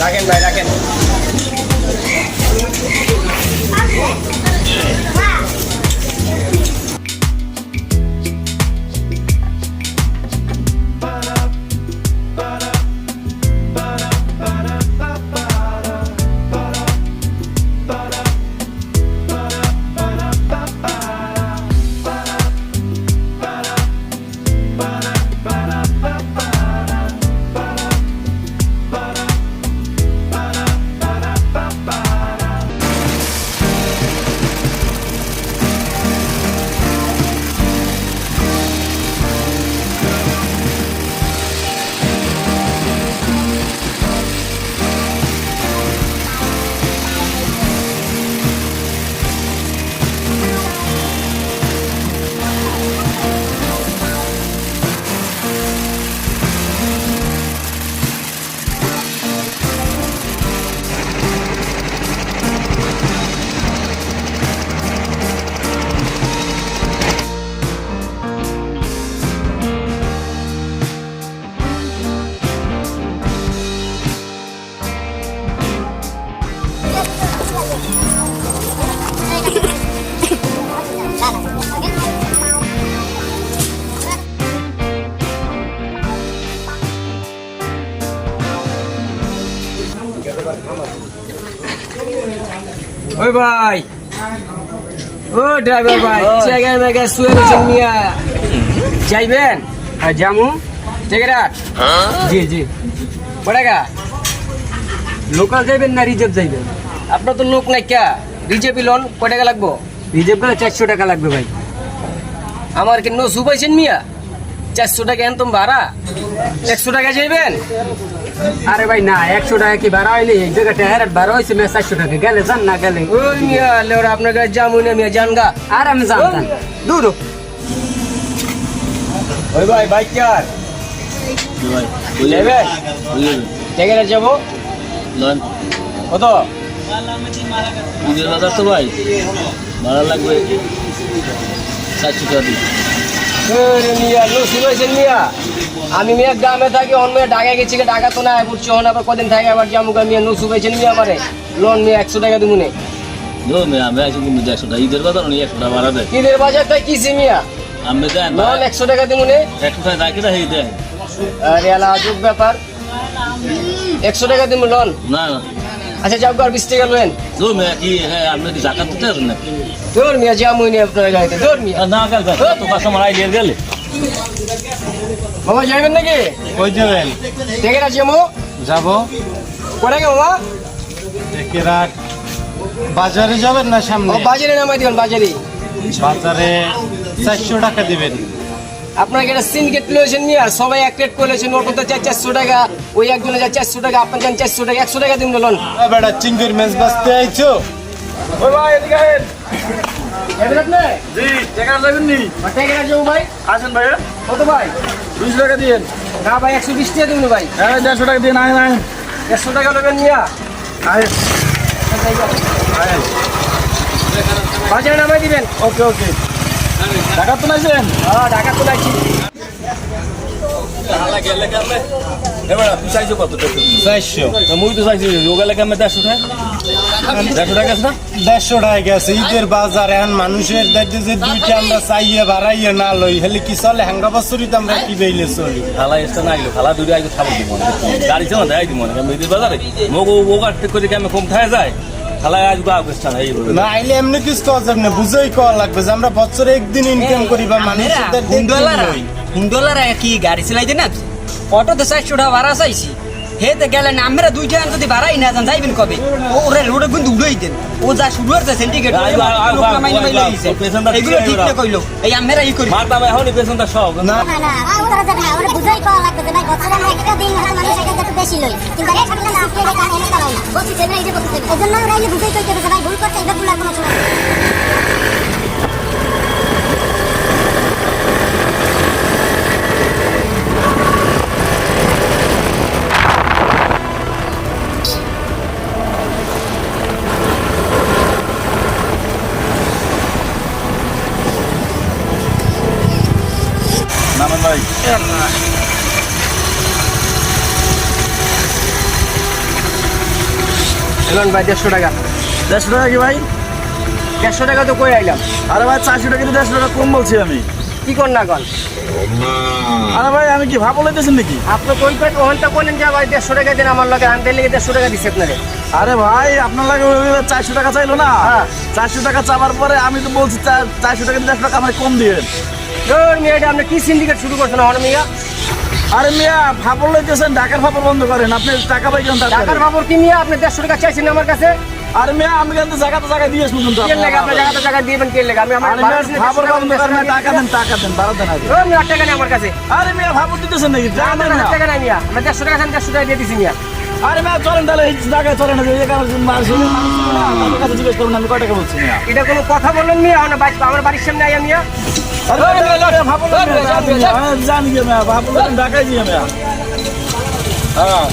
রাখেন ভাই রাখেন। ওই ভাই। ও ড্রাইভার ভাই জায়গায় জায়গায় শুয়ে রয়েছেন মিয়া। যাইবেন? হ্যাঁ জামু টেকেরাট জি জি। পড়েগা লোকাল যাইবেন না রিজার্ভ যাইবেন? আপনার তো লোক নাই ক্যা রিজার্ভ লোন কয় টাকা লাগবো? রিজার্ভ গেলে চারশো টাকা লাগবে ভাই। আমার কি নো সুপাইছেন মিয়া? চারশো টাকা এন তুমি ভাড়া? একশো টাকা যাইবেন? আরে ভাই না একশো টাকা কি ভাড়া হয়নি? এক জায়গায় হেরাট ভাড়া হয়েছে মেয়ে চারশো টাকা। গেলে যান না গেলে। ওই মিয়া লেওরা আপনার কাছে যামু না মিয়া জানগা আর আমি জানতাম দূর ওই ভাই বাইক কার? যাবেন টেকেরা যাব? লন। কত? পুজোর বাজার তো ভাই। ভাড়া লাগবে চারশো টাকা দিই মিয়া লো শুনেছেন মিয়া? আমি মিয়া গ্রামে থাকি অন মিয়া ঢাকা গেছি ঢাকা তো না বুঝছি হন আবার কদিন থাকে আবার জামুকা মিয়া নো শুনেছেন মিয়া আমারে। লোন মিয়া একশো টাকা দিব নে। ঈদের বাজার একশো টাকা কিদের বাজারটা কিসি মিয়া? আমি দেন লোন একশো টাকা দিব নে। একশো টাকা রাখি রাখি দেয় আরে আলা আজব ব্যাপার। একশো টাকা দিব লোন? না না। আচ্ছা যাও আর বিশ টাকা লোন মে কি হ্যাঁ আপনি কি জাকাত দিতে নাকি? তোর মিয়া জামুই নি আপনার গাড়িতে তোর মিয়া। না কাল তো কাস্টমার আইডিয়ার গেলে। মামা যাইবেন নাকি? কই যাবেন? টেকেরা জামু যাব। কোথায় গে মামা? রাত বাজারে যাবেন না ও সামনে বাজারে নামাই দিবেন বাজারে। বাজারে চারশো টাকা দিবেন। আপনার একটা সিনগেট লয়েছেন নিয়ে আর সবাই এক রেট করেছেন ওর মধ্যে চার চারশো টাকা ওই একজনে যা চারশো টাকা আপনার যান চারশো টাকা একশো টাকা দিন লোন এ বেটা চিংড়ির মেজ বাঁচতে আইছো? ওই ভাই এদিকে জি টাকা যাবেন নি টাকা যাব ভাই? আসেন ভাই কত ভাই? দুইশো টাকা দিন না ভাই একশো বিশ টাকা দিন ভাই। হ্যাঁ দেড়শো টাকা দিন আয় আয় একশো টাকা নেবেন নিয়া। আয় বাজারে নামাই দিবেন। ওকে ওকে। টাকা তো নাইছেন? হ্যাঁ ঢাকা তো তুই চাইছো কত টাকা? চারশো। মুই তো চাইছি যোগা লেগে আমি দেড়শো টাকা? দেড়শো টাকা গেছে। ঈদের বাজার এখন মানুষের দেখতে যে দুইটা আমরা চাইয়ে বাড়াইয়ে না লই হেলে কি চলে? হাঙ্গা বছরই তো আমরা কি বেইলে চলি? খালা এসে না আইলো খালা দূরে আইলো খাবার দিব গাড়ি চালা দেয় দিব ঈদের বাজারে? মগো ওগার করে আমি কম খায় যায়? এমনি কিছু কওয়া যাবে না বুঝেই কওয়া লাগবে যে আমরা বছরে একদিন ইনকাম করি বা হুন্ডলারা লই। হুন্ডলারা কি গাড়ি চালাইতে না? অটোতে চারশো টাকা ভাড়া চাইছি। হেতে গেলেন আমরা দুইটা যদি ভাড়াই না যান যাইবেন কবে? ও ওরে রোডে কিন্তু উড়াই দেন ও যা শুরু হচ্ছে সিন্ডিকেট এগুলো ঠিক না কইলো। এই আমরা ই করি মারতাম এখনই পেছনটা সব। না। না না ওরা যাবে না ওরা বুঝাই পাওয়া লাগবে ভাই বছরে আমরা একটা দিন হারা মানুষ একটা একটু বেশি লই কিন্তু এই থাকলে না আপনি এটা এনে চালাই না। বলছি যে এই যে বলছি এই ওরা এই বুঝাই কইতে ভাই ভুল করতে এটা ভুল আর কোনো লোন ভাই দেড়শো টাকা। দেড়শো টাকা কি ভাই? দেড়শো টাকা তো কই আইলাম? আরে ভাই চারশো টাকা দেড়শো টাকা কম বলছি আমি। কি কর না কন আরে ভাই আমি কি ভাব লইতেছেন নাকি? আপনি কই কই ওখানটা বলেন যে ভাই দেড়শো টাকা দেন আমার লগে আনতে লেগে দেড়শো টাকা দিচ্ছে আপনারে। আরে ভাই আপনার লাগে চারশো টাকা চাইলো না? হ্যাঁ। চারশো টাকা চাবার পরে আমি তো বলছি চারশো টাকা দেড়শো টাকা আমায় কম দিয়ে ধর মিয়া এটা আপনি কি সিন্ডিকেট শুরু করছেন আমার মিয়া? আরে মিয়া ফাপড় লইতেছেন ঢাকার ফাপড় বন্ধ করেন। আপনি টাকা পাইছেন ঢাকার ফাপড় কি আপনি দেড়শো টাকা চাইছেন আমার কাছে? আরে মিয়া আমি কিন্তু জায়গাতে জায়গায় দিয়ে শুনুন তো লাগে? আপনি জায়গা তো টাকা দিবেন কেন লাগে? আমি আমার ফাপড় বন্ধ করেন টাকা দেন টাকা দেন বারো দেন আগে। মিয়া টাকা নেই আমার কাছে। আরে মিয়া ফাপড় দিতেছেন নাকি। টাকা নাই মিয়া। আমি দেড়শো টাকা দেন দেড়শো টাকা দিয়ে দিছি মিয়া। আরে মিয়া চলেন তাহলে এই জায়গায় চলেন না কাছে জিজ্ঞেস করুন আমি কয় টাকা বলছি? এটা কোনো কথা বললেন মিয়া আমার বাড়ি আমার বাড়ির সামনে আইয়া মিয়া। লইতেন, জানি মিয়া, জানি গিয়ে মিয়া ঢাকায় গিয়ে মিয়া হ্যাঁ।